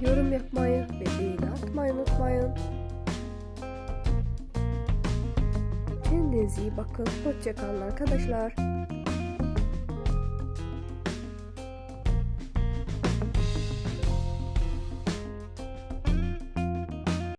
yorum yapmayı ve beğeni atmayı unutmayın. Kendinize iyi bakın. Hoşçakalın arkadaşlar.